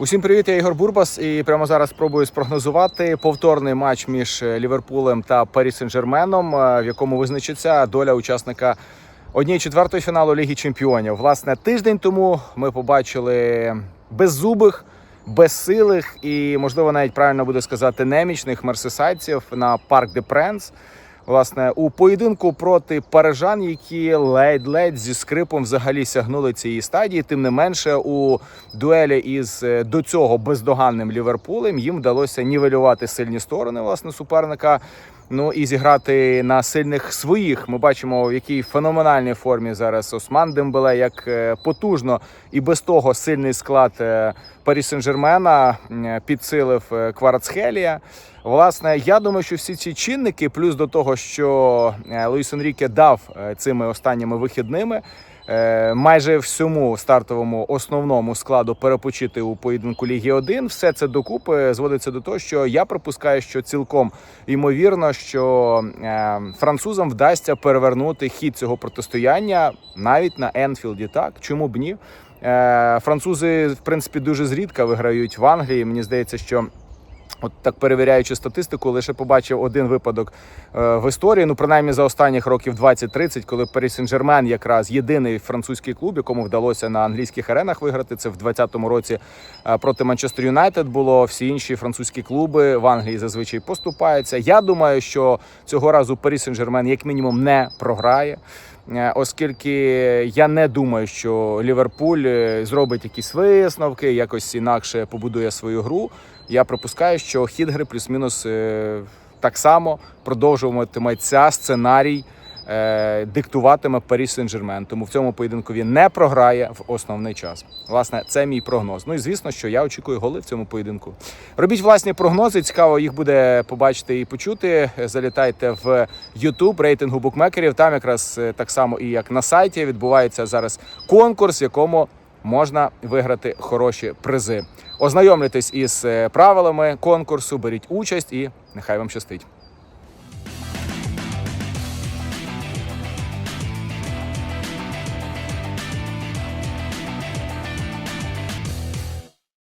Усім привіт, я Ігор Бурбас. І прямо зараз спробую спрогнозувати повторний матч між Ліверпулем та Парі Сен-Жерменом, в якому визначиться доля учасника однієї четвертої фіналу Ліги Чемпіонів. Власне, тиждень тому ми побачили беззубих, безсилих і, можливо, навіть правильно буде сказати, немічних мерсисайців на парк де Пренс. Власне, у поєдинку проти парижан, які ледь-ледь зі скрипом взагалі сягнули цієї стадії. Тим не менше, у дуелі із е, до цього бездоганним Ліверпулем їм вдалося нівелювати сильні сторони власне суперника. Ну і зіграти на сильних своїх. Ми бачимо, в якій феноменальній формі зараз Осман Дембеле, як е, потужно і без того сильний склад е, Парі Сен-Жермена підсилив е, Кварацхелія. Власне, я думаю, що всі ці чинники, плюс до того, що е, Луїс Енріке дав е, цими останніми вихідними. Е, Майже всьому стартовому основному складу перепочити у поєдинку Ліги 1. Все це докупи зводиться до того, що я припускаю, що цілком ймовірно, що е, французам вдасться перевернути хід цього протистояння навіть на Енфілді. Так чому б ні? Е, Французи, в принципі, дуже зрідка виграють в Англії. Мені здається, що. От так перевіряючи статистику, лише побачив один випадок е, в історії. Ну, принаймні за останніх років 20-30, коли Парі Сен-Жермен якраз єдиний французький клуб, якому вдалося на англійських аренах виграти. Це в 20-му році е, проти Манчестер Юнайтед було. Всі інші французькі клуби в Англії зазвичай поступаються. Я думаю, що цього разу Парі Сен-Жермен як мінімум не програє. Е, Оскільки я не думаю, що Ліверпуль е, зробить якісь висновки, якось інакше побудує свою гру. Я припускаю, що хід гри плюс-мінус е, так само продовжуватиметься сценарій, диктуватиме Парі Сен-Жермен. Тому в цьому поєдинку він не програє в основний час. Власне, це мій прогноз. Ну і звісно, що я очікую голи в цьому поєдинку. Робіть власні прогнози. Цікаво їх буде побачити і почути. Залітайте в YouTube рейтингу букмекерів. Там якраз е, так само і як на сайті відбувається зараз конкурс, в якому можна виграти хороші призи. Ознайомлюйтесь із е, правилами конкурсу, беріть участь і нехай вам щастить.